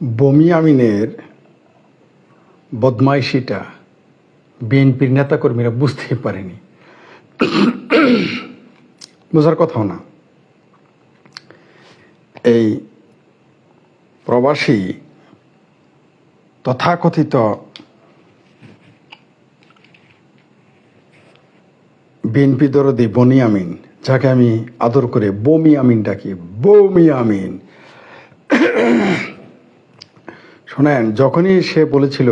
বমি আমিনের বদমাইশিটা বিএনপির নেতাকর্মীরা বুঝতেই পারেনি। বোঝার কথাও না। এই প্রবাসী তথাকথিত বিএনপি দরদি বনি আমিন যাকে আমি আদর করে বমি আমিন ডাকি বমি আমিন শোনেন, যখনই সে বলেছিল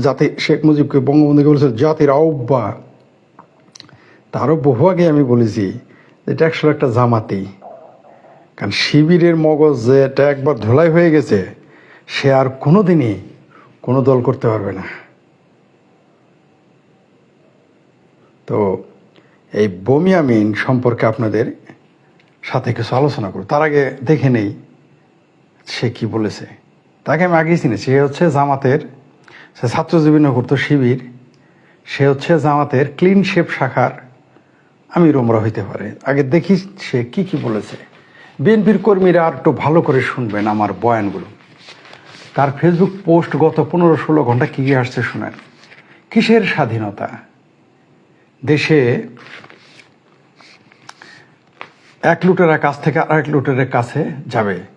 জাতি, শেখ মুজিবকে, বঙ্গবন্ধুকে বলেছিল জাতির আহ্বা, তারও বহু আগে আমি বলেছি এটা আসলে একটা জামাতি। কারণ শিবিরের মগজ যে এটা একবার ধোলাই হয়ে গেছে, সে আর কোনো দিনই কোনো দল করতে পারবে না। তো এই বমি আমিন সম্পর্কে আপনাদের সাথে কিছু আলোচনা করব। তার আগে দেখে নেই সে কি বলেছে। তাকে আমি আগেই চিনেছি। সে হচ্ছে জামাতের, সে ছাত্রজীবী করত শিবির। সে হচ্ছে জামাতের ক্লিন শেপ শাখার আমি রোমরা হইতে পারে। আগে দেখি সে কি কি বলেছে। বিএনপির কর্মীরা আর একটু ভালো করে শুনবেন আমার বয়ানগুলো। তার ফেসবুক পোস্ট গত পনেরো ষোলো ঘণ্টা কী কি আসছে শোনেন। কিসের স্বাধীনতা? দেশে এক লুটেরা কাছ থেকে আরেক লুটেরের কাছে যাবে।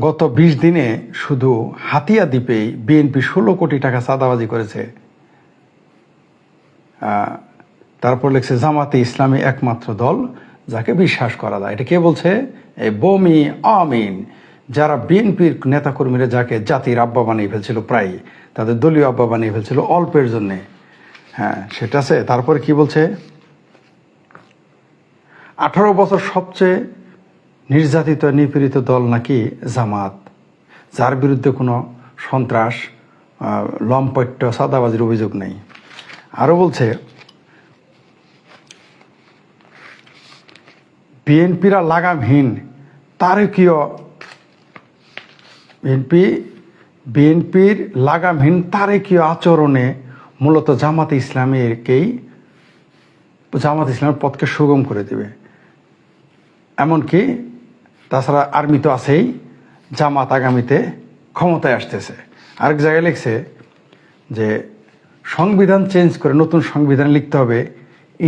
গত বিশ দিনে শুধু হাতিয়া দ্বীপেই বিএনপি ষোলো কোটি টাকা চাঁদাবাজি করেছে। তারপর লিখছে, জামাতে ইসলামী একমাত্র দল, যাকে বিশ্বাস করা যায়। এটা কে বলছে? এই বমি আমিন, যারা বিএনপির নেতাকর্মীরা যাকে জাতির আব্বা বানিয়ে ফেলছিল প্রায়, তাদের দলীয় আব্বা বানিয়ে ফেলছিল অল্পের জন্যে। হ্যাঁ সেটা আছে। তারপরে কি বলছে? আঠারো বছর সবচেয়ে নির্যাতিত, নিপীড়িত দল নাকি জামাত? যার বিরুদ্ধে কোনো সন্ত্রাস লম্পট্য সাদাবাজির অভিযোগ নেই। আরও বলছে, বিএনপিরা লাগামহীন তারকীয় বিএনপি, বিএনপির লাগামহীন তারেকীয় আচরণে মূলত জামাত ইসলামীকেই, জামাত ইসলামের পথকে সুগম করে দেবে। এমনকি তাছাড়া আর্মি তো আছেই, জামাত আগামীতে ক্ষমতায় আসতেছে। আরেক জায়গায় লিখছে যে, সংবিধান চেঞ্জ করে নতুন সংবিধান লিখতে হবে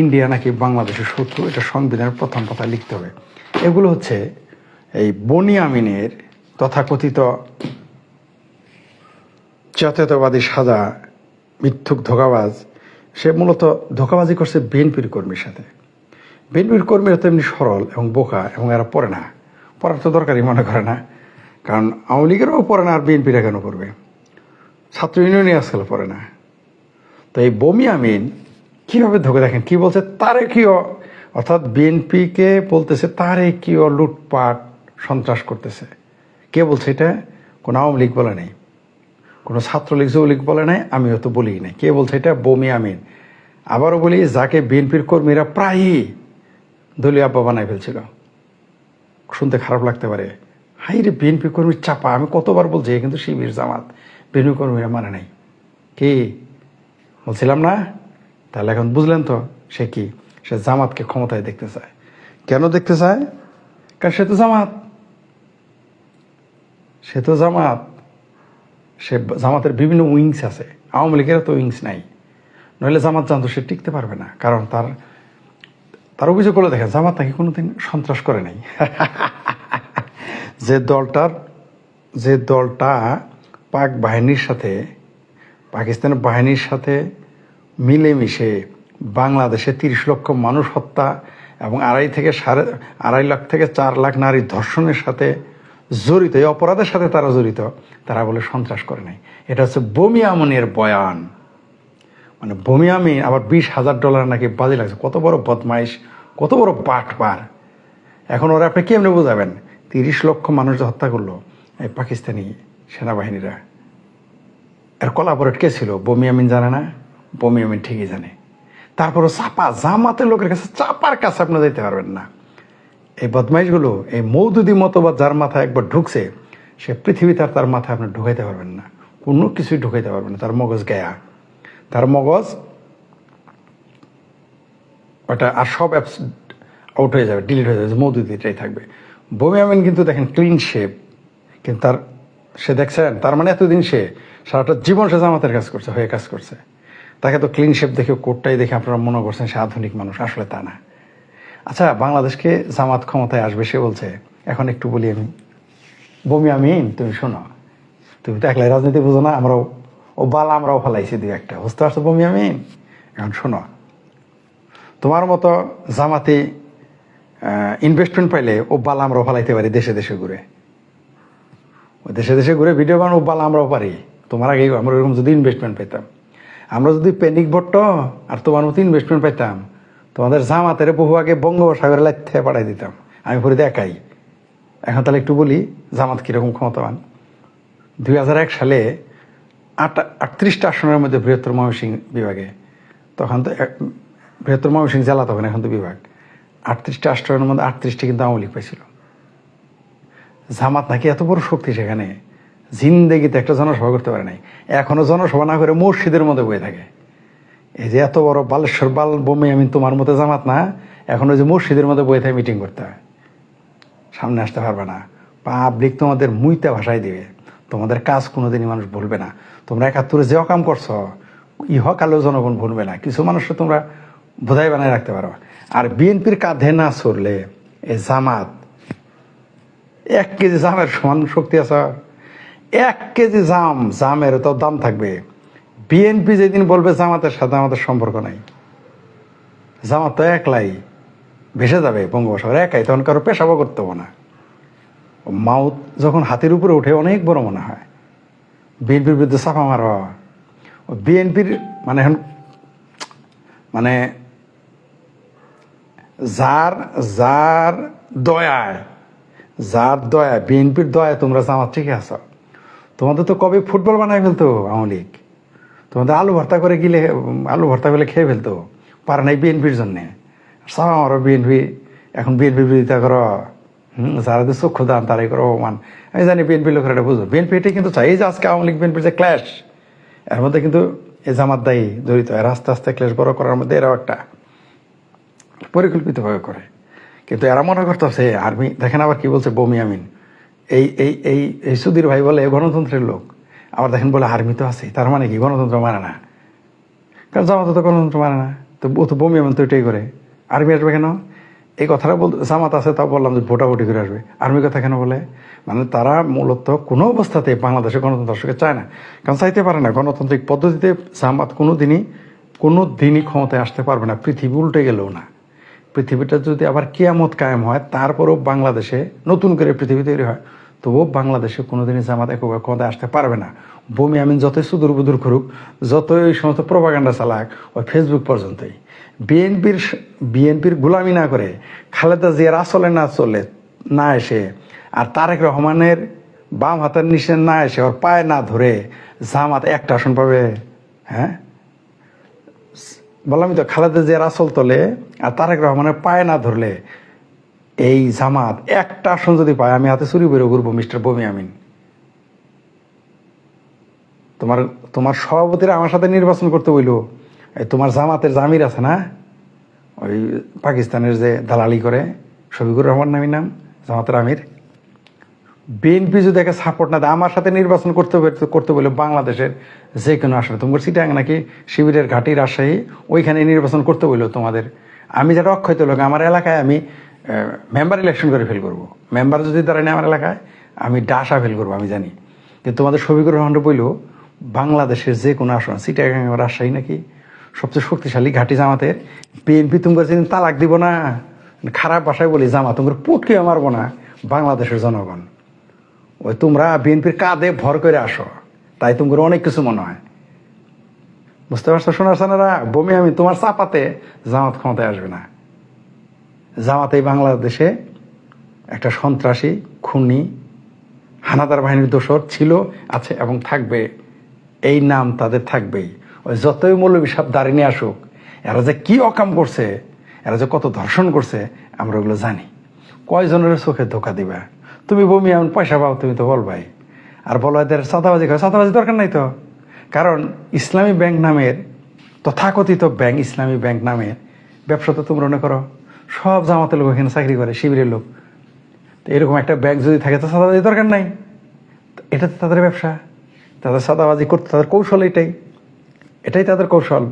ইন্ডিয়া নাকি বাংলাদেশের শত্রু, এটা সংবিধানের প্রথম কথা লিখতে হবে। এগুলো হচ্ছে এই বনি আমিনের তথাকথিত জাতীয়তাবাদী সাদা মিথ্যুক ধোকাবাজ। সে মূলত ধোকাবাজি করছে বিএনপির কর্মীর সাথে। বিএনপির কর্মীরা তো এমনি সরল এবং বোকা এবং এরা পড়ে না। পড়ার তো দরকারই মনে করে না। কারণ আওয়ামী লীগেরও পড়ে না আর বিএনপিরা কেন পড়বে? ছাত্র ইউনিয়নে আজকাল পড়ে না। তো এই বমি আমিন কীভাবে ধোকে দেখেন? কি বলছে তারে কিও অর্থাৎ বিএনপিকে বলতেছে তারে কিও লুটপাট, সন্ত্রাস করতেছে? কে বলছে এটা? কোনো আওয়ামী লীগ বলে নেই। কোনো ছাত্রলীগ, যুবলীগ বলে নাই, আমিও তো বলি নাই। কে বলছে এটা? বমি আমিন। আবারও বলি, যাকে বিএনপির কর্মীরা প্রায়ই দলীয় আব্বা বানাই ফেলছিল। শুনতে খারাপ লাগতে পারে। হাই রে বিএনপি কর্মীর চাপা, আমি কতবার বলছি কিন্তু শিবির জামাত। বিএনপি কর্মীরা মানে নাই। কি? বলছিলাম না? তাহলে এখন বুঝলেন তো, সে কি? সে জামাতকে ক্ষমতায় দেখতে চায়। কেন দেখতে চায়? কারণ সে তো জামাত। সে তো জামাত। সে জামাতের বিভিন্ন উইংস আছে। আওয়ামী লীগের তো উইংস নাই। নইলে জামাত জানতো সে টিকতে পারবে না, কারণ তার তার অভিযোগ করলে দেখেন, জামাত নাকি কোনোদিন সন্ত্রাস করে নাই। যে দলটার, যে দলটা পাক বাহিনীর সাথে পাকিস্তানের বাহিনীর সাথে মিলেমিশে বাংলাদেশে তিরিশ লক্ষ মানুষ হত্যা এবং আড়াই থেকে সাড়ে, আড়াই লাখ থেকে চার লাখ নারী ধর্ষণের সাথে জড়িত, এই অপরাধের সাথে তারা জড়িত, তারা বলে সন্ত্রাস করে নাই। এটা হচ্ছে বমি আমনের বয়ান। মানে বমি আমি আবার বিশ হাজার ডলার নাকি বাজে লাগছে। কত বড় বদমাইশ, কত বড় বাটপার এখন ওরা আপনি কেমনে বোঝাবেন? তিরিশ লক্ষ মানুষ হত্যা করল এই পাকিস্তানি সেনাবাহিনীরা। এর কোলাবোরেট কে ছিল? বমি আমিন জানে না? বমি আমিন ঠিকই জানে। তারপরে চাপা জামাতের লোকের কাছে চাপার কাছে আপনি যেতে পারবেন না। এই বদমাইশগুলো, এই মৌদুদি মতবাদ যার মাথায় একবার ঢুকছে, সে পৃথিবীতে আর তার মাথায় আপনি ঢুকাইতে পারবেন না। কোনো কিছুই ঢুকাইতে পারবেন না, তার মগজ গায়া। তার মগজ ওটা আর সব অ্যাপস আউট হয়ে যাবে ডিলিট হয়ে যাবে মৌদুদিটাই থাকবে। বমি আমিন কিন্তু দেখেন ক্লিন শেপ কিন্তু তার, সে দেখছেন, তার মানে এতদিন সে সারাটা জীবন সে জামাতের কাজ করছে, হয়ে কাজ করছে। তাকে তো ক্লিন শেপ দেখে, কোটটাই দেখে আপনারা মনে করছেন সে আধুনিক মানুষ, আসলে তা না। আচ্ছা বাংলাদেশকে জামাত ক্ষমতায় আসবে, সে বলছে, এখন একটু বলি আমি। বমি আমিন, তুমি শোনো। তুমি তো একলাই রাজনীতি বুঝো না, আমরাও ও বাল আমরাও ফেলাইছি দুই একটা। বুঝতে পারছ বমি আমি? এখন শোনো, তোমার মতো জামাতে ইনভেস্টমেন্ট পাইলে ও বাল আমরাও ফেলাইতে পারি দেশে দেশে ঘুরে। ও দেশে দেশে ঘুরে ভিডিও বানানো বাল আমরাও পারি। তোমার আগে আমরা এরকম যদি ইনভেস্টমেন্ট পেতাম আমরা যদি প্যানিক বট্ট আর তোমার মতো ইনভেস্টমেন্ট পাইতাম, তোমাদের জামাতের বহু আগে বঙ্গোপসাগরে লাইতে পাঠাই দিতাম। আমি পরে একাই। এখন তাহলে একটু বলি, জামাত কীরকম ক্ষমতাবান? দুই হাজার এক সালে আট আটত্রিশটা আসনের মধ্যে বৃহত্তর ময়মনসিং বিভাগে। তখন তো বৃহত্তর ময়মনসিং জেলা তখন এখন তো বিভাগ। আটত্রিশটা আসনের মধ্যে আটত্রিশটি কিন্তু আওয়ামী লীগ পাইছিল। জামাত নাকি এত বড় শক্তি সেখানে। জিন্দেগিতে একটা জনসভা করতে পারে নাই। এখনও জনসভা না করে মসজিদের মধ্যে বয়ে থাকে। এই যে এত বড় বালেশ্বর বাল বোমে আমি তোমার মতো জামাত না, এখন ওই যে মসজিদের মধ্যে বয়ে থাকে মিটিং করতে হয়। সামনে আসতে পারবে না। পাবলিক তোমাদের মুইতে ভাষায় দিবে। তোমাদের কাজ কোনোদিনই মানুষ ভুলবে না। তোমরা একাত্তরে যে অকাম করছ ইহকালেও জনগণ ভুলবে না। কিছু মানুষকে তোমরা বোধাই বানায় রাখতে পারো। আর বিএনপির কাঁধে না সরলে এ জামাত, এক কেজি জামের সমান শক্তি আছে। এক কেজি জাম, জামের তো দাম থাকবে। বিএনপি যেদিন বলবে জামাতের সাথে আমাদের সম্পর্ক নাই। জামাত তো একলাই ভেসে যাবে বঙ্গোপসাগর একাই, তখন কারও পেশাবো করতে না। মাউথ যখন হাতের উপরে উঠে অনেক বড় মনে হয়। বিএনপির বিরুদ্ধে চাপা মারা বিএনপির মানে এখন মানে যার যার দয়ায়, যার দয়া বিএনপির দয়ায় তোমরা জামাত ঠিক আছো। তোমাদের তো কবে ফুটবল বানায় ফেলতো আওয়ামী লীগ? তোমাদের আলু ভর্তা করে গিলে, আলু ভর্তা করে খেয়ে ফেলতো। পারে নাই বিএনপির জন্যে। সব আমারও বিএনপি, এখন বিএনপি বিরোধিতা করো। যারা তো চক্ষু দান তারাই করে অপমান। আমি জানি বিএনপি লোকের এটা বুঝব। বিএনপি কিন্তু চাই যে আজকে আওয়ামী লীগ বিএনপির যে ক্ল্যাশ এর মধ্যে কিন্তু এই জামাত দায়ী জড়িত, এরা আস্তে আস্তে ক্ল্যাশ বড় করার মধ্যে এরাও একটা পরিকল্পিতভাবে করে। কিন্তু এরা মনে করতেছে আর্মি দেখেন আবার কি বলছে বমি আমিন। এই এই এই এই সুধীর ভাই বলে গণতন্ত্রের লোক। আবার দেখেন বলে আর্মি তো আছে তার মানে কি? গণতন্ত্র মানে না। কারণ জামাত তো গণতন্ত্র মানে না। তো ও তো বমি আমিন তো এটাই করে। আর্মি আসবে কেন? এই কথাটা বল জামাত আছে, তাও বললাম যে ভোটাভুটি করে আসবে। আর্মি কথা কেন বলে? মানে তারা মূলত কোনো অবস্থাতে বাংলাদেশে গণতন্ত্র আসলে চায় না। কারণ চাইতে পারে না, গণতান্ত্রিক পদ্ধতিতে জামাত কোনো দিনই কোনো দিনই ক্ষমতায় আসতে পারবে না, পৃথিবী উল্টে গেলেও না। পৃথিবীটা যদি আবার কেয়ামত কায়েম হয়, তারপরও বাংলাদেশে নতুন করে পৃথিবী তৈরি হয়। তবুও বাংলাদেশে কোনোদিনই জামাত একক ক্ষমতায় আসতে পারবে না। বমি আমিন যতই সুদূর বুদূর করুক, যতই ওই সমস্ত প্রভাকাণ্ডা চালাক, ওই ফেসবুক পর্যন্তই। বিএনপির বিএনপির গোলামি না করে খালেদা জিয়ার আসলে না চলে, না এসে, আর তারেক রহমানের বাম হাতের নিচে না এসে ওর পায়ে না ধরে জামাত একটা আসন পাবে। হ্যাঁ? বললামই তো, খালেদা জিয়ার আসল তলে আর তারেক রহমানের পায়ে না ধরলে এই জামাত একটা আসন যদি পায়, আমি হাতে চুরি বেরো ঘুরবো, মিস্টার বমি আমিন তোমার তোমার সভাপতিরা আমার সাথে নির্বাচন করতে বইলো। তোমার জামাতের জামির আছে না? ওই পাকিস্তানের যে দালালি করে, শফিকুর রহমান নামি নাম, জামাতের আমির। বিএনপি যদি একে সাপোর্ট না দেয়, আমার সাথে নির্বাচন করতে করতে বলে বাংলাদেশের যে কোনো আসলে তোমার সিটাং নাকি শিবিরের ঘাটি রাজশাহী, ওইখানে নির্বাচন করতে বলল তোমাদের। আমি যারা অক্ষয়ত লোক, আমার এলাকায় আমি মেম্বার ইলেকশন করে ফেল করব। মেম্বার যদি দাঁড়ায় না আমার এলাকায়, আমি ডাসা ফেল করব, আমি জানি। কিন্তু তোমাদের শফিকুর রহমান বলল বাংলাদেশের যে কোনো আসন, সিটাগাং রাজশাহী নাকি সবচেয়ে শক্তিশালী ঘাটি জামাতের। বিএনপি তোমার যেদিন তালাক দিব না। খারাপ ভাষায় বলি জামা তোমার পুটকে মারবো না বাংলাদেশের জনগণ। ওই তোমরা বিএনপির কাঁধে ভর করে আসো। তাই তোমার অনেক কিছু মনে হয়। বুঝতে পারছ শোনার সানারা বমি আমি তোমার চাপাতে জামাত ক্ষমতায় আসবে না। জামাত বাংলাদেশে একটা সন্ত্রাসী, খুনি, হানাদার বাহিনীর দোষর ছিল, আছে এবং থাকবে। এই নাম তাদের থাকবেই। ওই যতই মৌলবী সাহেব দাঁড়িয়ে নিয়ে আসুক, এরা যে কি অকাম করছে, এরা যে কত ধর্ষণ করছে, আমরা ওগুলো জানি। কয়জনের চোখে ধোকা দিবা? তুমি বমি এমন পয়সা পাও, তুমি তো বলবাই। আর বলো এদের সাদাবাজি খাও সাদাবাজি দরকার নাই তো। কারণ ইসলামী ব্যাংক নামের, তথাকথিত ব্যাংক, ইসলামী ব্যাংক নামের ব্যবসা তো তোমরা মনে করো সব জামাতের লোক এখানে চাকরি করে, শিবিরের লোক। তো এরকম একটা ব্যাংক যদি থাকে, তো সাদাবাজি দরকার নাই। এটা তো তাদের ব্যবসা। তাদের সাদাবাজি করতে তাদের কৌশল এটাই। এটাই তাদের কৌশল।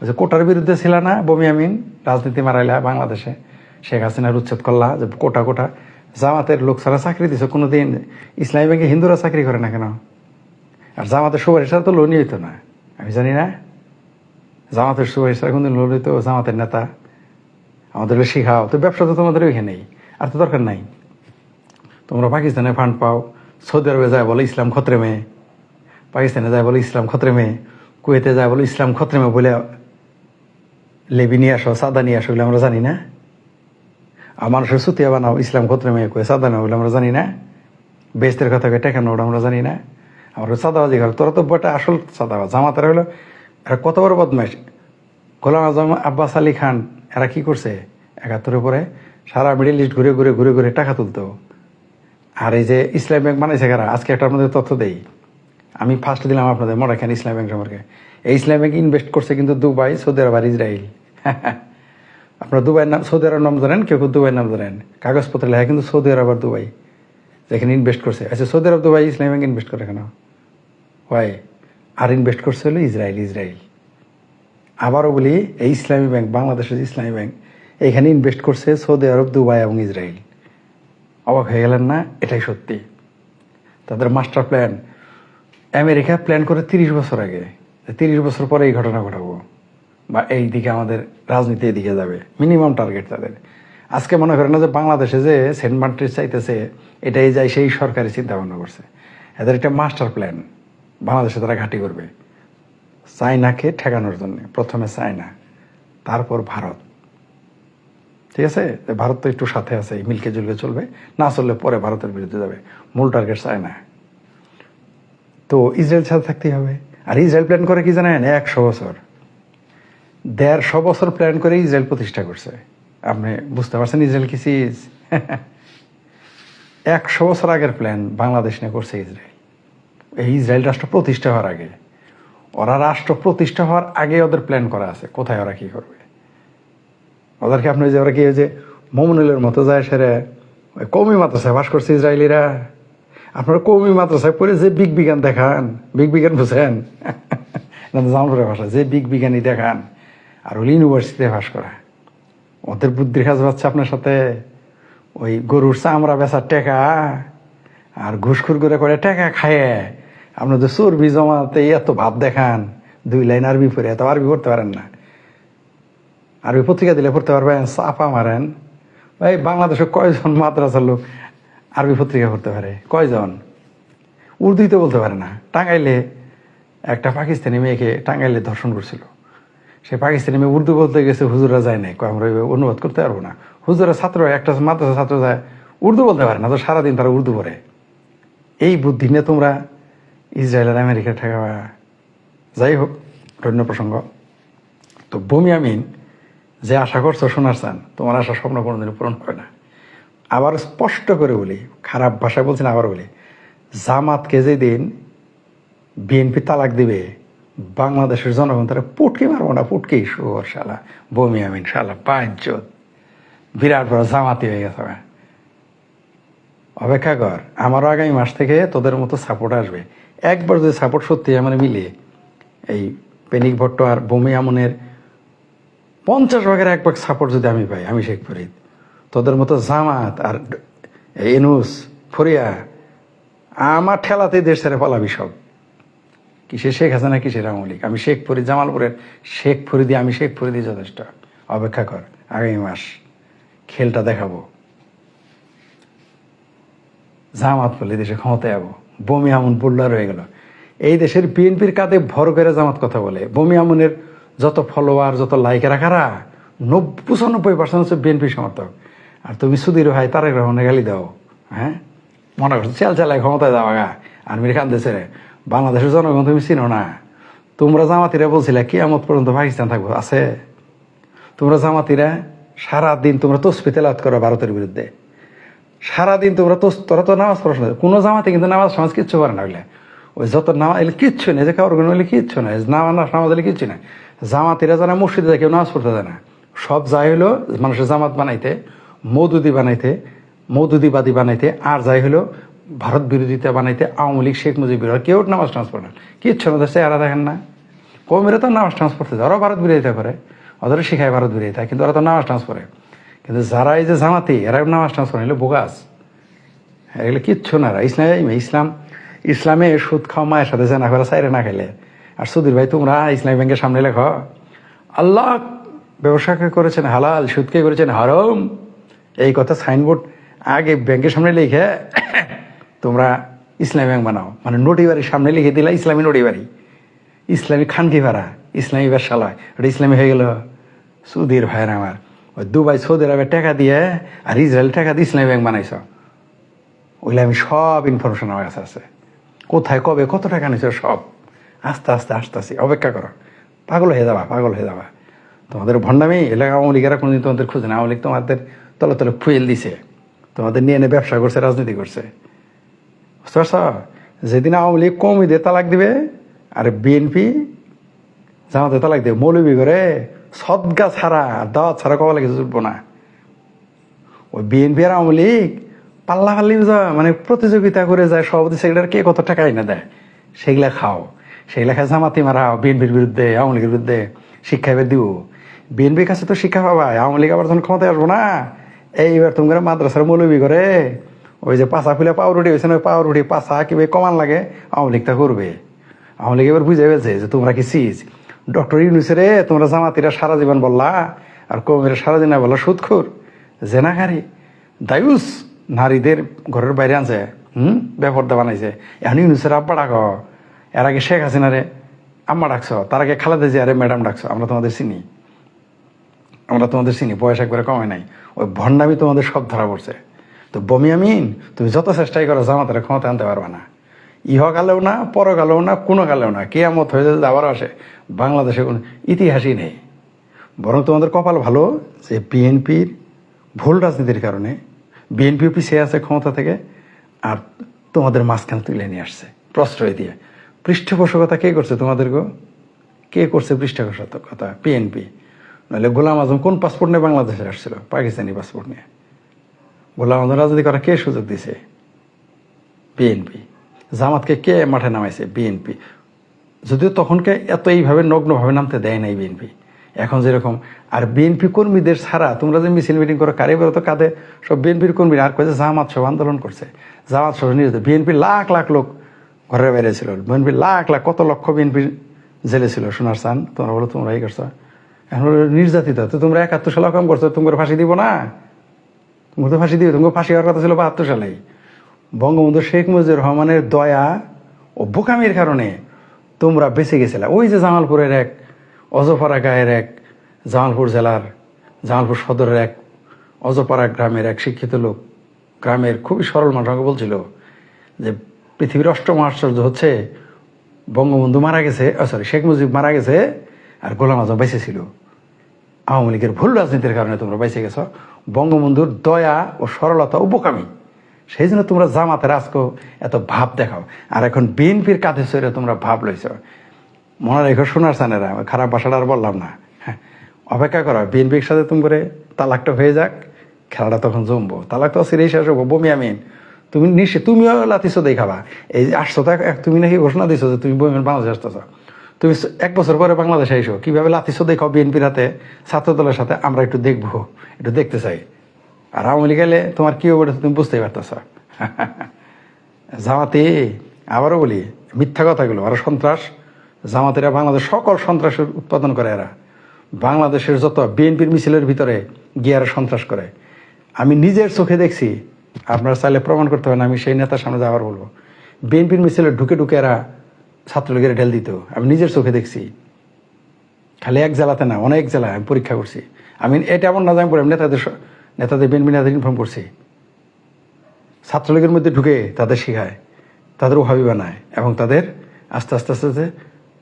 ওই যে কোটার বিরুদ্ধে ছিল না বমি আমিন, রাজনীতি মারাইলা বাংলাদেশে। শেখ হাসিনার উচ্ছেদ করলা যে কোটা কোটা। জামাতের লোক ছাড়া চাকরি দিছে কোনো দিন ইসলামী ব্যাংকে হিন্দুরা চাকরি করে না কেন? আর জামাতের সুপারিশ তো লোনই হইতো না। আমি জানি না। জামাতের সুপারিশ কোনদিন লোন হইতো জামাতের নেতা। আমাদের শিখাও তো ব্যবসা তো তোমাদের ওইখানেই, আর তো দরকার নাই। তোমরা পাকিস্তানে ফান্ড পাও, সৌদি আরবে যায় বলে ইসলাম খতরে মেয়ে, পাকিস্তানে যায় বলে ইসলাম খতরে মেয়ে, কুয়েতে যায় বলে ইসলাম খতরে মেয়ে বলে লেবি নিয়ে আসো, সাদা নিয়ে আসো বলে আমরা জানি না। আর মানুষের সুতিয়া বানাও, ইসলাম খতরে মেয়ে কয়ে সাদা নেওয়া বলে আমরা জানি না। বেস্তের কথা কয়ে টেকানো ওটা আমরা জানি না। আমরা সাদাবাজি ঘর তোরা তো বটা আসল সাদাবাজ। জামাতার হলো, এরা কত বড় বদমাইশ। গোলাম আজম আব্বাস আলী খান এরা কি করছে? একাত্তরের পরে সারা মিডিল ইস্ট ঘুরে ঘুরে ঘুরে ঘুরে টাকা তুলতো। আর এই যে ইসলাম ব্যাংক বানাইছে কারা? আজকে একটা আপনাদের তথ্য দেই। আমি ফার্স্ট দিলাম আপনাদের, মনে খান ইসলাম ব্যাংক সম্পর্কে। এই ইসলাম ব্যাংক ইনভেস্ট করছে কিন্তু দুবাই, সৌদি আরব আর ইসরায়েল। আপনারা দুবাইয়ের নাম, সৌদি আরব নাম জানেন, কেউ কেউ দুবাইয়ের নাম জানেন। কাগজপত্র লেখা কিন্তু সৌদি আরব আর দুবাই। যেখানে ইনভেস্ট করছে। আচ্ছা Saudi Arab, Dubai Islam bank invest করে কেন? হয় আর ইনভেস্ট করছে হলো ইসরায়েল ইসরায়েল। আবারও বলি, এই ইসলামী ব্যাংক, বাংলাদেশের ইসলামী ব্যাংক, এখানে ইনভেস্ট করছে সৌদি আরব, দুবাই এবং ইসরায়েল। অবাক হয়ে গেলেন না? এটাই সত্যি। তাদের মাস্টার প্ল্যান। আমেরিকা প্ল্যান করে তিরিশ বছর আগে। তিরিশ বছর পরে এই ঘটনা ঘটাবো। বা এই দিকে আমাদের রাজনীতি এদিকে যাবে। মিনিমাম টার্গেট তাদের। আজকে মনে করেন না যে বাংলাদেশে যে সেন্ট মার্টিন চাইতেছে, এটাই যায় সেই সরকারি চিন্তা ভাবনা করছে। এদের একটা মাস্টার প্ল্যান বাংলাদেশে তারা ঘাঁটি করবে। চায়নাকে ঠেকানোর জন্য। প্রথমে চায়না, তারপর ভারত। ঠিক আছে? ভারত তো একটু সাথে আছে মিলকে জুলকে চলবে। না চললে পরে ভারতের বিরুদ্ধে যাবে। মূল টার্গেট চায়না। তো ইসরায়েল সাথে থাকতেই হবে। আর ইসরায়েল প্ল্যান করে কি জানেন? একশো বছর। দেড়শো বছর প্ল্যান করে ইসরায়েল প্রতিষ্ঠা করছে। আপনি বুঝতে পারছেন ইসরায়েল কি চিজ একশো বছর আগের প্ল্যান বাংলাদেশ নিয়ে করছে ইসরায়েল। এই ইসরায়েল রাষ্ট্র প্রতিষ্ঠা হওয়ার আগে। ওরা রাষ্ট্র প্রতিষ্ঠা হওয়ার আগে ওদের প্ল্যান করা আছে, কোথায় ওরা কি করবে? ওদেরকে আপনি যে ওরা কি যে মোমনুলের মতো যায় সেরে কৌমি মাদ্রাসায় বাস করছে ইসরায়েলিরা। আপনারা কৌমি মাদ্রাসায় পড়ে যে বিগ বিজ্ঞান দেখান বিগ বিজ্ঞান বুঝেন? তো ভাষা, যে বিগ বিজ্ঞানী দেখান, আর ওই ইউনিভার্সিটিতে বাস করা। ওদের বুদ্ধির কাজ হচ্ছে আপনার সাথে ওই গরুর চামড়া বেচার টেকা, আর ঘুষখুর করে করে টাকা খায় আপনার তো চর্বি জমাতে এত ভাব দেখান, দুই লাইন আরবি পড়ে, এত আরবি পড়তে পারেন না। আরবি পত্রিকা দিলে পড়তে পারবেন, চাপা মারেন। ভাই, বাংলাদেশে কয়জন মাদ্রাসার লোক আরবি পত্রিকা পড়তে পারে? কয়জন? উর্দুই তো বলতে পারে না। টাঙ্গাইলে একটা পাকিস্তানি মেয়েকে টাঙ্গাইলে ধর্ষণ করছিল। সে পাকিস্তানি মেয়ে উর্দু বলতে গেছে হুজুরা যায় নাই। কয়, আমরা অনুবাদ করতে পারব না। হুজুরা ছাত্র, একটা মাদ্রাসা ছাত্র যায়, উর্দু বলতে পারে না, তো সারাদিন তারা উর্দু পড়ে। এই বুদ্ধি নিয়ে তোমরা ইসরায়েল আর আমেরিকা ঠেকাবা যাই হোক অন্য প্রসঙ্গ। তো বমি আমিন যে আশা করছ শোনার চান, তোমার আশা স্বপ্ন কোনোদিন পূরণ হবে না। আবার স্পষ্ট করে বলি, খারাপ ভাষায় বলছি না, আবার বলি, জামাতকে যেদিন বিএনপি তালাক দিবে, বাংলাদেশের জনগণ তারা পুটকি মারবো না, পুটকি। শুয়োর শালা বমি আমিন শালা পাঁচজন। বিরাট বড় জামাতি হয়ে গেছে। অপেক্ষা কর, আমারও আগামী মাস থেকে তোদের মতো সাপোর্ট আসবে। একবার যদি সাপোর্ট সত্যি আমার মিলে এই পেনিক ভট্ট আর বমি আমনের পঞ্চাশ ভাগের এক ভাগ সাপোর্ট যদি আমি পাই, আমি শেখ ফরিদ। তোদের মতো জামাত আর এনুস ফরিয়া, আমার ঠেলাতেই দেশ ছেড়ে পালাবি সব। কিসে শেখ হাসিনা, কিসের আমলিক আমি শেখ ফরিদ, জামালপুরের শেখ ফরিদি, আমি শেখ ফরিদি যথেষ্ট। অপেক্ষা কর, আগামী মাস খেলটা দেখাবো। জামাত বলে দেশে ক্ষমতায় যাব বমি আমন বুল্লার হয়ে গেল। এই দেশের বিএনপির কাঁধে ভর করে জামাত কথা বলে। বমি আমনের যত ফলোয়ার যত লাইকেরা কারা? নব্বই পঁচানব্বই পার্সেন্ট হচ্ছে বিএনপি সমর্থক। আর তুমি সুদীর ভাই, তারেক রহমানের গালি দাও হ্যাঁ? মনে করছ চাল চালায় ক্ষমতায় যাওয়া গা আর্মির কান্দেছে রে। বাংলাদেশের জনগণ তুমি চিনো না। তোমরা জামাতিরা বলছিলে কি আমত পর্যন্ত পাকিস্তান থাকব। আছে। তোমরা জামাতিরা সারাদিন তোমরা তসপি তেলাত করো ভারতের বিরুদ্ধে। সারাদিন তোমরা তো তোরা তো নামাজ পড়াশোনা কোনো জামাতে কিন্তু নামাজ সমাজ কিচ্ছু পারে না ওইলে ওই যত নামাজ এলে কিচ্ছু নেই, যে কারোর কোনো হইলে কিচ্ছু নাই। নামাজ নামাজ হলে কিচ্ছু নাই। জামাতিরা জানা মসজিদে যায়, কেউ নামাজ পড়তে যায় না। সব যাই হলো মানুষের জামাত বানাইতে, মৌদুদি বানাইতে, মৌদুদিবাদী বানাইতে, আর যাই হলো ভারত বিরোধিতা বানাইতে, আওয়ামী লীগ, শেখ মুজিবুর কেউ নামাজ ট্রান্সফার না। কিচ্ছু না চেহারা দেখেন না। কৌমেরা তো নামাজ ট্রান্সফার করতে ওরাও ভারত বিরোধিতা করে। ওদেরও শেখায় ভারত বিরোধিতা, কিন্তু ওরা তো নামাজ ট্রান্সফারে কিন্তু যারা এই যে জামাতি এরা নামাজ ট্রান্সফার হলে বোগাস এগুলো কিচ্ছু না। ইসলামে, ইসলাম, ইসলামে সুদ খাওয়া মায়ের সাথে জানা করে সাইরে না খেলে আর সুধীর ভাই, তোমরা ইসলামী ব্যাংকের সামনে লেখ, আল্লাহ ব্যবসাকে করেছেন হালাল, সুদকে করেছেন হারম। এই কথা সাইনবোর্ড আগে ব্যাংকের সামনে লিখে, তোমরা ইসলামী ব্যাংক বানাও। মানে নোটিবাড়ির সামনে লিখে দিলা ইসলামী নোটি বাড়ি ইসলামী খানকি ভাড়া ইসলামী ব্যবসালয় ওটা ইসলামী হয়ে গেল সুধীর ভাইয়ের আমার। দুবাই, সৌদি আরবে টাকা দিয়ে আর ইসরায়েল টাকা দিয়ে ইসলামী ব্যাংক বানাইছ। ওইলে আমি সব ইনফরমেশন আমার কাছে আছে। কোথায়, কবে, কত টাকা নিছ, সব। আস্তে আস্তে আস্তে আস্তে, অপেক্ষা করো। পাগল হয়ে যাবা, পাগল হয়ে যাবা। তোমাদের ভণ্ডামি, এলাকা আওয়ামী লীগেরা কোনোদিন তোমাদের খুঁজে না। আওয়ামী লীগ তোমাদের তলে তলে ফুয়েল দিছে। তোমাদের নিয়ে এনে ব্যবসা করছে, রাজনীতি করছে। বুঝতে পারছ? যেদিন আওয়ামী লীগ কমিদের তালাক দিবে, আর বিএনপি জামাতে তালাক দেবে মৌলবি করে সদগা ছাড়া, দাওয়াত ছাড়া কবা কিছু চলবো না। ওই বিএনপি আর আওয়ামী লীগ পাল্লা পাল্লি মানে প্রতিযোগিতা করে যায়, সভাপতি সেক্রেটারি কে কত টাকা এনে দেয়? সেগুলা খাও। সেগুলা খায় জামাতি মারাও বিএনপির বিরুদ্ধে, আওয়ামী লীগের বিরুদ্ধে শিক্ষা এবার দিব। বিএনপির কাছে তো শিক্ষা পাবা আওয়ামী লীগ আবার যখন ক্ষমতায় আসব না, এইবার তোমরা মাদ্রাসার মৌলবি করে ওই যে পাশা ফুলে পাউরুটি হয়েছে না, ওই পাউরুটি পাশা কীভাবে কমান লাগে, আওয়ামী লীগ তা করবে। আওয়ামী লীগ এবার বুঝে ফেলছে যে তোমরা কি সিজ? ডক্টর ইউনুসের তোমরা জামাতিরা সারা জীবন বললা, আর কৌমেরা সারা দিন বললা সুদখোর জেনাকারী, দায়ুস, নারীদের ঘরের বাইরে আনছে, হুম? ব্যাপারটা বানাইছে। এখন ইউনুসের আব্বা ডাক, এর আগে শেখ হাসিনা রে আম্মা ডাকছো, তার আগে খালেদা আরে ম্যাডাম ডাকছো, আমরা তোমাদের চিনি। আমরা তোমাদের চিনি, বয়স একবারে কমে নাই। ওই ভণ্ডামি তোমাদের সব ধরা পড়ছে। তো বমি আমিন তুমি যত চেষ্টাই করো, জামাতের ক্ষমতা আনতে পারবে না। ইহকালেও না পরকালেও না, কোনো কালেও না, কেয়ামত হয়ে যদি আবার আসে, বাংলাদেশে কোনো ইতিহাসই নেই। বরং তোমাদের কপাল ভালো যে বিএনপির ভুল রাজনীতির কারণে বিএনপি পিছিয়ে আছে ক্ষমতা থেকে, আর তোমাদের মাঝখানে তুলে নিয়ে আসছে, প্রশ্রয় দিয়ে। পৃষ্ঠপোষকতা কে করছে তোমাদের গো? কে করছে পৃষ্ঠপোষকতা? পিএনপি নাহলে গোলাম আজম কোন পাসপোর্ট নিয়ে বাংলাদেশে আসছিল? পাকিস্তানি পাসপোর্ট নিয়ে। গোলাম আজম রাজনীতি করা কে সুযোগ দিছে? বিএনপি। জামাতকে কে মাঠে নামাইছে? বিএনপি। যদিও তখনকে এত এইভাবে নগ্নভাবে নামতে দেয় নাই বিএনপি। এখন যেরকম, আর বিএনপি কর্মীদের ছাড়া তোমরা যে মিছিল মিটিং করো কারে বেরো তো কাঁধে সব বিএনপির কর্মীরা। আর কয়েছে জামাত সব আন্দোলন করছে। জামাত সব নিয়োজিত বিএনপি লাখ লাখ লোক ঘরের বাইরে ছিল। বিএনপি লাখ লাখ, কত লক্ষ বিএনপি জেলে ছিল। সোনার চান তোমরা বলো, তোমরা এই করছ। এখন নির্যাতিত, তো তোমরা একাত্তর সালে কাম করছ তোমার ফাঁসি দিব না? তোমার তো ফাঁসি দিবে, তোমাকে ফাঁসি হওয়ার কথা ছিল বাহাত্তর সালেই। বঙ্গবন্ধু শেখ মুজিবুর রহমানের দয়া ও বোকামির কারণে তোমরা বেঁচে গেছিলে। ওই যে জামালপুরের এক, অজপাড়া গায়ের এক, জামালপুর জেলার, জামালপুর সদরের এক, অজপাড়া গ্রামের এক শিক্ষিত লোক গ্রামের খুবই সরল মানুষ আমাকে বলছিল যে, পৃথিবীর অষ্টম আশ্চর্য হচ্ছে বঙ্গবন্ধু মারা গেছে সরি শেখ মুজিব মারা গেছে আর গোলাম আজম বেঁচে ছিল। আওয়ামী লীগের ভুল রাজনীতির কারণে তোমরা বেঁচে গেছো। বঙ্গবন্ধুর দয়া ও সরলতা ও বোকামি। সেই জন্য তোমরা জামাতের আজকে এত ভাব দেখাও। আর এখন বিএনপির কাঁধে চড়ে তোমরা ভাব লইছ। মনে রেখো শোনার চানেরা খারাপ ভাষাটা আর বললাম না। হ্যাঁ অপেক্ষা করো, বিএনপির সাথে তুমি করে তালাকটা হয়ে যাক, খেলাটা তখন জমবো। তালাক তো সিরিয়াস আসব বমি আমিন। তুমি নিশ্চয়, তুমিও লাতিছো দেখাবা। এই আসছো তো তুমি নাকি ঘোষণা দিছো যে তুমি বমি বাংলাদেশ আসতেছ। তুমি এক বছর পরে বাংলাদেশে এসো কীভাবে লাতিছো দেখাও বিএনপির হাতে, ছাত্রদলের সাথে, আমরা একটু দেখব, একটু দেখতে চাই। আর আওয়ামী লীগ তোমার কি হবে তুমি বুঝতেই পারতেছ। জামাতে, আবারও বলি, মিথ্যা কথাগুলো, আর সন্ত্রাস। জামাতেরা বাংলাদেশ সকল সন্ত্রাসের উৎপাদন করে এরা। বাংলাদেশের যত বিএনপির মিছিলের ভিতরে গিয়ে এরা সন্ত্রাস করে। আমি নিজের চোখে দেখছি, আপনারা চাইলে প্রমাণ করতে পারেন, আমি সেই নেতার সামনে যাওয়ার বলব। বিএনপির মিছিলে ঢুকে ঢুকে এরা ছাত্রলীগের ঢেল দিত। আমি নিজের চোখে দেখছি। খালি এক জেলাতে না, অনেক জেলায় আমি পরীক্ষা করছি। আমি, এটা এমন না জানি আমি নেতাদের নেতাদের বিএনপি নেতাদের ইনফর্ম করছি ছাত্রলীগের মধ্যে ঢুকে তাদের শেখায়, তাদের ওহাবি বানায় এবং তাদের আস্তে আস্তে আস্তে আস্তে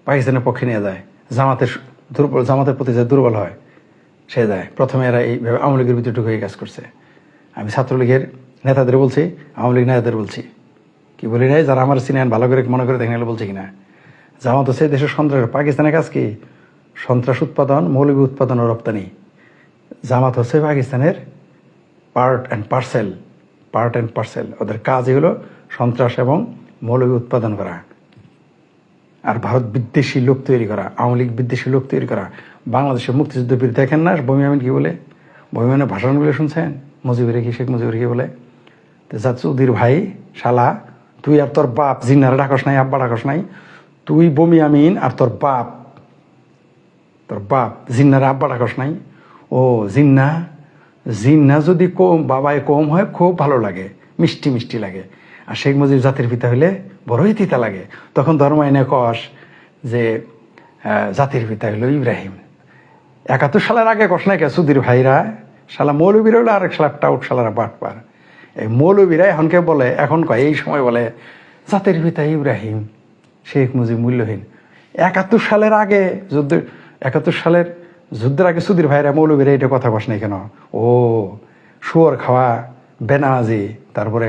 পাকিস্তানের পক্ষে নিয়ে যায়। জামাতের দুর্বল জামাতের প্রতি যে দুর্বল হয়, সে যায় প্রথমে এরা এইভাবে আওয়ামী লীগের ভিতরে ঢুকে কাজ করছে। আমি ছাত্রলীগের নেতাদের বলছি, আওয়ামী লীগ নেতাদের বলছি। কি বলি নাই? যারা আমার সিনেন ভালো করে মনে করে দেখেন বলছি কিনা। জামাত হচ্ছে দেশের সন্ত্রাস পাকিস্তানের কাজ কি? সন্ত্রাস উৎপাদন মৌলিক উৎপাদন ও রপ্তানি। জামাত হচ্ছে পাকিস্তানের part and parcel part and parcel ওদের কাজই হলো সন্ত্রাস এবং মৌলবী উৎপাদন করা আর ভারত বিদ্বেষী লোক তৈরি করা, আওয়ামী লীগ বিদ্বেষী লোক তৈরি করা। বাংলাদেশের মুক্তিযুদ্ধের বিরুদ্ধে দেখেন না, বমি আমিন কি বলে? বমি আমিনের ভাষণগুলো শুনছেন? মুজিবের কি, শেখ মুজিবের কি বলে? তো চৌধুরীর ভাই, শালা, তুই আর তোর বাপ জিন্নার ডাকস নাই, আব্বা ডাকস নাই, তুই বমি আমিন আর তোর বাপ তোর বাপ জিন্নার আব্বা ডাকস নাই। ও জিন্না জিন্না যদি কম, বাবায় কম হয়, খুব ভালো লাগে, মিষ্টি মিষ্টি লাগে। আর শেখ মুজিব জাতির পিতা হইলে বড়ই তিতা লাগে। তখন ধর্ম এনে কস যে জাতির পিতা হইল ইব্রাহিম। একাত্তর সালের আগে কস নাই কে সুধীর ভাইরা, শালা মৌলবীরা হলো আরেক শালা টাউট শালারা বাটপার। এই মৌলবীরা এখনকে বলে, এখন কয়, এই সময় বলে, জাতির পিতা ইব্রাহিম, শেখ মুজিব মূল্যহীন। একাত্তর সালের আগে যুদ্ধ, একাত্তর সালের যুদ্ধের আগে সুধীর ভাইরা মৌলবীরা এটা কথা কস নাই কেন? ও, শুয়োর খাওয়া, বেনামাজি, তারপরে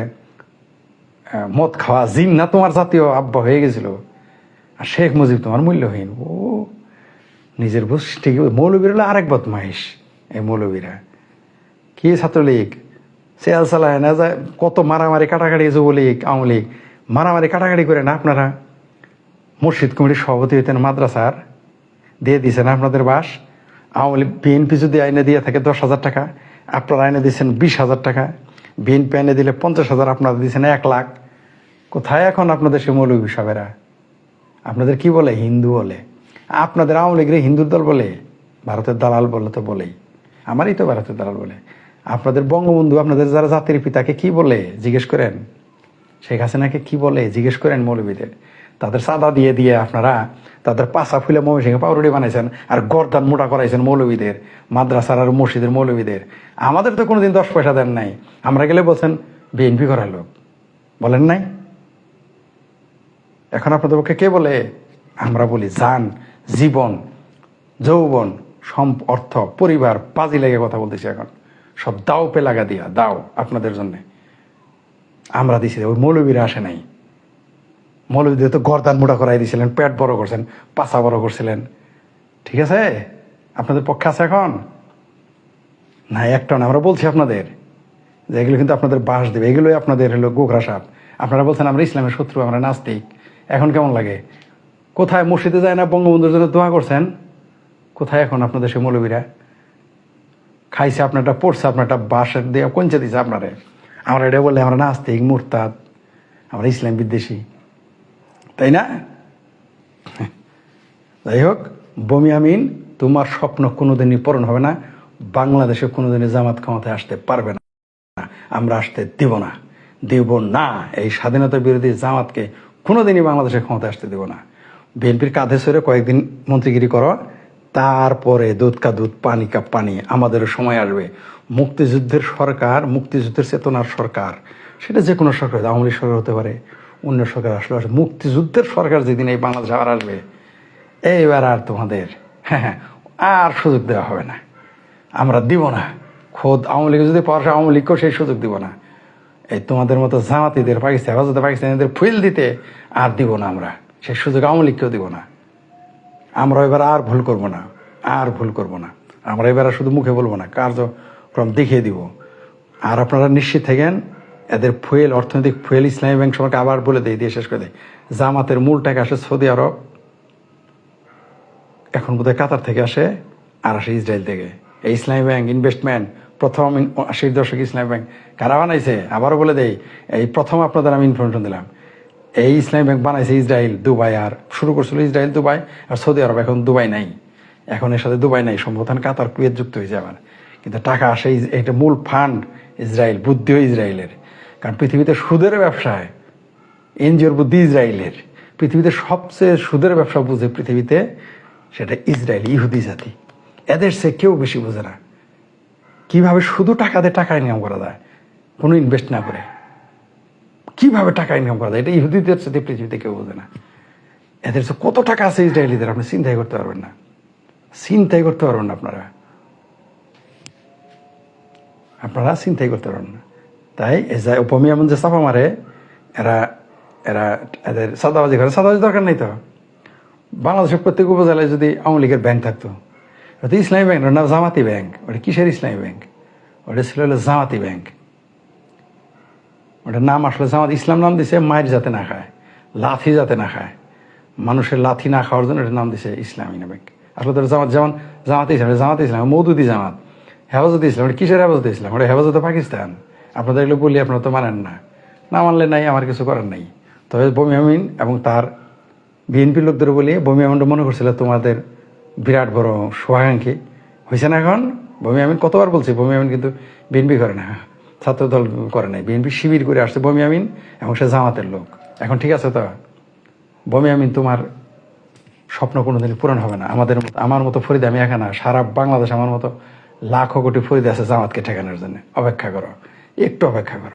মদ খাওয়া, জিন না তোমার জাতীয় আব্বা হয়ে গেছিল। আর শেখ মুজিব তোমার মূল্যহীন। ও, নিজের বুঝ ঠিক মৌলবীর হলো আরেক বদমাইশ, এই মৌলবীরা। কি ছাত্রলীগ? সেল চালায় না যায়, কত মারামারি কাটাকাটি যুবলীগ আওয়ামী লীগ মারামারি কাটাকাটি করে না আপনারা? মসজিদ কমিটির সভাপতি হইতেন মাদ্রাসার। দিয়ে দিয়েছেন আপনাদের বাস। আওয়ামী লীগ বিএনপি যদি আইনে দিয়ে থাকে দশ হাজার টাকা, আপনারা আইনে দিয়েছেন বিশ হাজার টাকা। বিএনপি আইনে দিলে পঞ্চাশ হাজার, আপনারা দিয়েছেন এক লাখ। কোথায় এখন আপনাদের সে মৌলবী সাহেবেরা আপনাদের কি বলে? হিন্দু বলে। আপনাদের আওয়ামী লীগের হিন্দুর দল বলে? ভারতের দালাল বলে তো বলেই। আমারই তো ভারতের দালাল বলে। আপনাদের বঙ্গবন্ধু, আপনাদের যারা জাতির পিতাকে কি বলে? জিজ্ঞেস করেন। শেখ হাসিনাকে কি বলে? জিজ্ঞেস করেন মৌলবীদের তাদের সাদা দিয়ে দিয়ে আপনারা তাদের পাশা ফুলে ময়মনসিংহে পাউরুটি বানাইছেন আর গরদান মোটা করাইছেন মৌলবীদের মাদ্রাসার আর মসজিদের মৌলবীদের আমাদের তো কোনোদিন দশ পয়সা দেন নাই। আমরা গেলে বলছেন, বিএনপি করার লোক। বলেন নাই? এখন আপনাদের পক্ষে কে বলে? আমরা বলি যান জীবন, যৌবন সম অর্থ, পরিবার, পাজি লেগে কথা বলতেছি এখন। সব দাও পে লাগা দিয়া, দাও আপনাদের জন্যে। আমরা দিছি, ওই মৌলবীরা আসে নাই। মৌলবীদের তো গরদান মোটা করাই দিয়েছিলেন পেট বড় করছেন, পাছা বড় করছিলেন। ঠিক আছে? আপনাদের পক্ষে আছে এখন? না, একটা না, আমরা বলছি আপনাদের। যে এগুলো কিন্তু আপনাদের বাস দেবে, এগুলোই আপনাদের হলো গোখরা সাপ। আপনারা বলছেন, আমরা ইসলামের শত্রু, আমরা নাস্তিক। এখন কেমন লাগে? কোথায় মসজিদে যায় না বঙ্গবন্ধুর জন্য দোয়া করছেন? কোথায় এখন আপনাদের সে মৌলবীরা? খাইছে আপনারটা, পড়ছে আপনারটা বাসের দিয়ে, কঞ্চে দিছে আপনারে। আমরা এটা বললে আমরা নাস্তিক, মুরতাদ, আমরা ইসলাম বিদ্বেষী। তাই না? যাই হোক, বমি আমিন, তোমার স্বপ্ন কোনোদিনই পূরণ হবে না, বাংলাদেশে কোনোদিনই জামাত ক্ষমতায় আসতে পারবে না, আমরা আসতে দেব না দেব না। এই স্বাধীনতা বিরোধী জামাতকে কোনোদিনই বাংলাদেশে ক্ষমতায় আসতে দেব না। বিএনপির কাঁধে সরে কয়েকদিন মন্ত্রীগিরি করো, তারপরে দুধ কা দুধ, পানি কা পানি, আমাদের সময় আসবে। মুক্তিযুদ্ধের সরকার, মুক্তিযুদ্ধের চেতনার সরকার, সেটা যে কোনো সরকার, আওয়ামী সরকার হতে পারে অন্য সরকার আসলে। মুক্তিযুদ্ধের সরকার যেদিন এই বাংলাদেশ আবার আসবে, এইবার আর তোমাদের হ্যাঁ হ্যাঁ আর সুযোগ দেওয়া হবে না। আমরা দিব না। খোদ আওয়ামী লীগ যদি পাওয়ার আওয়ামী লীগকেও সেই সুযোগ দিব না। এই তোমাদের মতো জামাতিদের, পাকিস্তান, হেফাজতে পাকিস্তানিদের ফুল দিতে আর দিব না আমরা। সেই সুযোগ আওয়ামী লীগকেও দিব না। আমরা এবার আর ভুল করব না। আর ভুল করব না। আমরা এবার শুধু মুখে বলব না, কার্যক্রম দেখিয়ে দিব। আর আপনারা নিশ্চিত থাকেন এদের ফুয়েল, অর্থনৈতিক ফুয়েল, ইসলামী ব্যাংক সবাইকে আবার বলে দেয় দিয়ে শেষ করে দেয় জামাতের মূল টাকা আসে সৌদি আরব, এখন বোধহয় কাতার থেকে আসে আর আসে ইসরায়েল থেকে। এই ইসলামী ব্যাংক ইনভেস্টমেন্ট প্রথম আশির দশক ইসলামী ব্যাংক কারা বানাইছে? আবারও বলে দেই, এই প্রথম আপনাদের আমি ইনফরমেশন দিলাম। এই ইসলামী ব্যাংক বানাইছে ইসরায়েল, দুবাই আর শুরু করছিল ইসরায়েল, দুবাই আর সৌদি আরব, এখন দুবাই নাই। এখন এর সাথে দুবাই নাই, সম্ভবত কাতার কুয়েত যুক্ত হয়েছে আবার। কিন্তু টাকা আসে এটা মূল ফান্ড ইসরায়েল, বুদ্ধিও ইসরায়েলের। কারণ পৃথিবীতে সুদের ব্যবসায় এনজিওর বুদ্ধি ইসরায়েলের। পৃথিবীতে সবচেয়ে সুদের ব্যবসা বুঝে পৃথিবীতে সেটা ইসরায়েল, ইহুদি জাতি। এদের সে কেউ বেশি বোঝে না। কীভাবে শুধু টাকা দিয়ে টাকা ইনকাম করা যায়? কোনো ইনভেস্ট না করে। কীভাবে টাকা ইনকাম করা যায়? এটা ইহুদিদের সাথে পৃথিবীতে কেউ বোঝে না। এদের কত টাকা আছে ইসরায়েলিদের? আপনি চিন্তাই করতে পারবেন না। চিন্তাই করতে পারবেন না আপনারা। আপনারা চিন্তাই করতে পারবেন না। তাই এই যে উপমি এমন যে চাপা মারে, এরা এরা এদের সাদাবাজি করে। সাদাবাজি দরকার নেই তো। বাংলাদেশের প্রত্যেক উপজেলায় যদি আওয়ামী লীগের ব্যাংক থাকতো, ওটা ইসলামী ব্যাংক ওটা না জামাতি ব্যাংক। ওটা কিসের ইসলামী ব্যাংক? ওটা ছিল জামাতি ব্যাংক। ওটা নাম আসলে জামাত ইসলাম নাম দিছে, মায়ের যাতে না খায়, লাথি যাতে না খায়। মানুষের লাথি না খাওয়ার জন্য এটার নাম দিছে ইসলামী ব্যাংক আসলে তোর জামাত যেমন জামাতে ইসলাম জামাতে ইসলাম মৌদুদি জামাত, হেফাজতে ইসলাম, ওটা কিসের হেফাজতে ইসলাম? ওটা হেফাজতে পাকিস্তান। আপনাদের এগুলো বলি আপনারা তো মানেন না। না মানলে নাই, আমার কিছু করার নাই। তবে বমি আমিন এবং তার বিএনপি লোকদের বলি, বমি আমিনটা মনে করছিল তোমাদের বিরাট বড় শুভাকাঙ্ক্ষী হয়েছে না এখন? বমি আমিন কতবার বলছি, বমি আমিন কিন্তু বিএনপি করে না। ছাত্রদল করে নাই। বিএনপি শিবির করে আসছে বমি আমিন এবং সে জামাতের লোক। এখন ঠিক আছে তো? বমি আমিন তোমার স্বপ্ন কোনোদিন পূরণ হবে না। আমাদের মতো আমার মতো ফরিদ আমি একা না, সারা বাংলাদেশ আমার মতো লাখো কোটি ফরিদ আছে জামাতকে ঠেকানোর জন্য। অপেক্ষা করো। একটু অপেক্ষা করো।